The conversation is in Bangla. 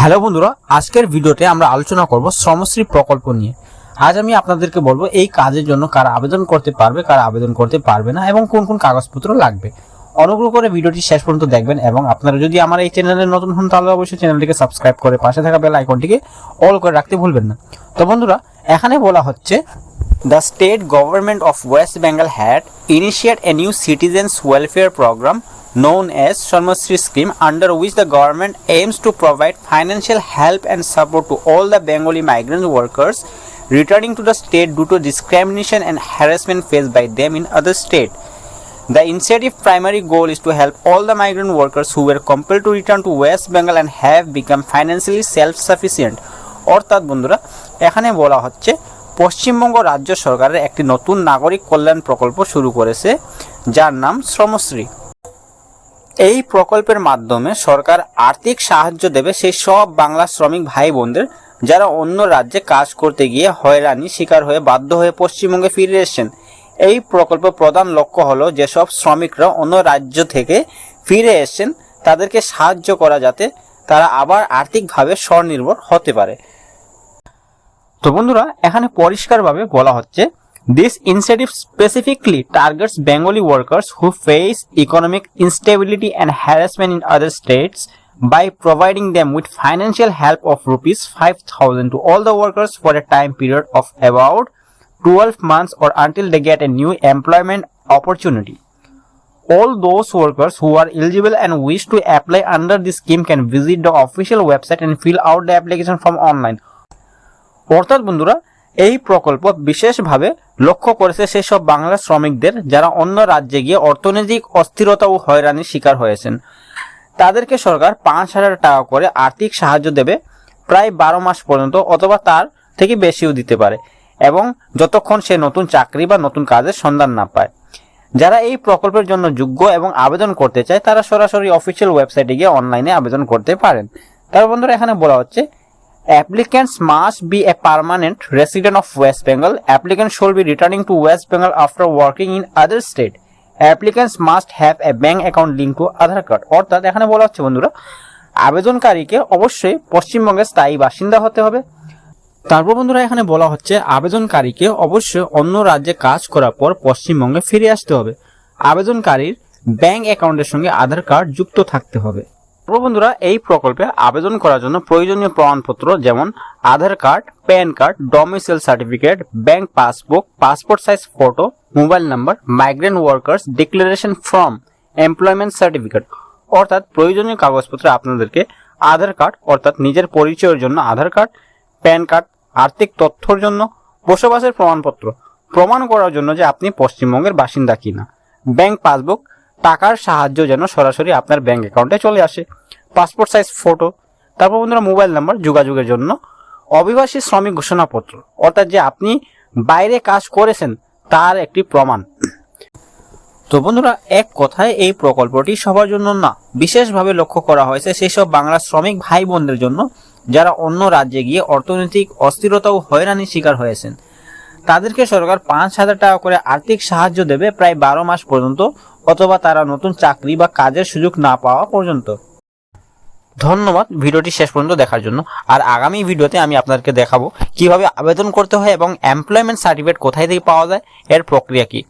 হ্যালো বন্ধুরা, আজকের ভিডিওতে আমরা আলোচনা করব শ্রমশ্রী প্রকল্প নিয়ে। আজ আমি আপনাদেরকে বলব এই কাজের জন্য কারা আবেদন করতে পারবে, কারা আবেদন করতে পারবে না এবং কোন কোন কাগজপত্র লাগবে। অনুগ্রহ করে ভিডিওটি শেষ পর্যন্ত দেখবেন এবং আপনারা যদি আমার এই চ্যানেলে নতুন হন, তাহলে অবশ্যই চ্যানেলটিকে সাবস্ক্রাইব করে পাশে থাকা বেল আইকনটিকে অল করে রাখতে ভুলবেন না। তো বন্ধুরা, এখানে বলা হচ্ছে, The state government of West Bengal had initiated a new citizens welfare program known as Sharmasri scheme under which the government aims to provide financial help and support to all the Bengali migrant workers returning to the state due to discrimination and harassment faced by them in other state. The initiative primary goal is to help all the migrant workers who were compelled to return to West Bengal and have become financially self-sufficient. অর্থাৎ বন্ধুরা এখানে বলা হচ্ছে পশ্চিমবঙ্গ রাজ্য সরকারের একটি নতুন নাগরিক কল্যাণ প্রকল্প শুরু করেছে যার নাম শ্রমশ্রী এই প্রকল্পের মাধ্যমে সরকার আর্থিক সাহায্য দেবে সেই সব বাংলা শ্রমিক ভাই বোনদের যারা অন্য রাজ্যে কাজ করতে গিয়ে হয়রানি শিকার হয়ে বাধ্য হয়ে পশ্চিমবঙ্গে ফিরে এসেছেন। এই প্রকল্প প্রধান লক্ষ্য হলো যেসব শ্রমিকরা অন্য রাজ্য থেকে ফিরে এসেছেন, তাদেরকে সাহায্য করা যাতে তারা আবার আর্থিকভাবে স্বনির্ভর হতে পারে। তো বন্ধুরা, এখানে পরিষ্কারভাবে বলা হচ্ছে this incentive specifically targets Bengali workers who face economic instability and harassment in other states by providing them with financial help of rupees 5000 to all the workers for a time period of about 12 months or until they get a new employment opportunity all those workers who are eligible and wish to apply under this scheme can visit the official website and fill out the application form online অর্থাৎ বন্ধুরা এই প্রকল্প বিশেষভাবে লক্ষ্য করেছে সেসব বাংলা শ্রমিকদের যারা অন্য রাজ্যে গিয়ে অর্থনৈতিক অস্থিরতা ও হয়রানির শিকার হয়েছেন। তাদেরকে সরকার পাঁচ হাজার টাকা করে আর্থিক সাহায্য দেবে প্রায় বারো মাস পর্যন্ত অথবা তার থেকে বেশিও দিতে পারে এবং যতক্ষণ সে নতুন চাকরি বা নতুন কাজের সন্ধান না পায়। যারা এই প্রকল্পের জন্য যোগ্য এবং আবেদন করতে চায়, তারা সরাসরি অফিসিয়াল ওয়েবসাইটে গিয়ে অনলাইনে আবেদন করতে পারেন। তার বন্ধুরা, এখানে বলা হচ্ছে applicants must be a permanent resident of West Bengal. Applicants should be returning to West Bengal after working in other state. Applicants must have a bank account linked to Aadhaar card. অর্থাৎ এখানে বলা হচ্ছে বন্ধুরা আবেদনকারীকে অবশ্যই পশ্চিমবঙ্গের স্থায়ী বাসিন্দা হতে হবে তারপর বন্ধুরা এখানে বলা হচ্ছে আবেদনকারীকে অবশ্যই অন্য রাজ্যে কাজ করার পর পশ্চিমবঙ্গে ফিরে আসতে হবে আবেদনকারীর ব্যাংক অ্যাকাউন্টের সঙ্গে আধার কার্ড যুক্ত থাকতে হবে বন্ধুরা, এই প্রকল্পে আবেদন করার জন্য প্রয়োজনীয় প্রমাণপত্র যেমন Aadhaar card, PAN card domicile certificate bank passbook passport size photo mobile number migrant workers declaration form employment certificate অর্থাৎ প্রয়োজনীয় কাগজপত্র আপনাদেরকে আধার কার্ড, অর্থাৎ নিজের পরিচয়ের জন্য আধার কার্ড, প্যান কার্ড, আর্থিক তথ্যর জন্য বসবাসের প্রমাণপত্র। প্রমাণ করার জন্য যে আপনি পশ্চিমবঙ্গের বাসিন্দা কিনা। ব্যাংক পাসবুক টাকার সাহায্য যেন সরাসরি আপনার ব্যাঙ্ক অ্যাকাউন্টে চলে আসে। পাসপোর্ট সাইজ ফটো তারপর বন্ধুরা মোবাইল নাম্বার যোগাযোগের জন্য। অভিবাসী শ্রমিক ঘোষণাপত্র, অর্থাৎ যে আপনি বাইরে কাজ করেছেন, তার একটি প্রমাণ। তো বন্ধুরা, এক কথায় এই প্রকল্পটি সবার জন্য না, বিশেষভাবে লক্ষ্য করা হয়েছে সেই সব শ্রমিক ভাই বোনদের জন্য, যারা অন্য রাজ্যে গিয়ে অর্থনৈতিক অস্থিরতা ও হয়রানির শিকার হয়েছেন। তাদেরকে সরকার পাঁচ হাজার টাকা করে আর্থিক সাহায্য দেবে প্রায় বারো মাস পর্যন্ত অথবা তারা নতুন চাকরি বা কাজের সুযোগ না পাওয়া পর্যন্ত। ধন্যবাদ ভিডিওটি শেষ পর্যন্ত দেখার জন্য। আর আগামী ভিডিওতে আমি আপনাদেরকে দেখাবো কীভাবে আবেদন করতে হয় এবং এমপ্লয়মেন্ট সার্টিফিকেট কোথায় থেকে পাওয়া যায়, এর প্রক্রিয়া কি।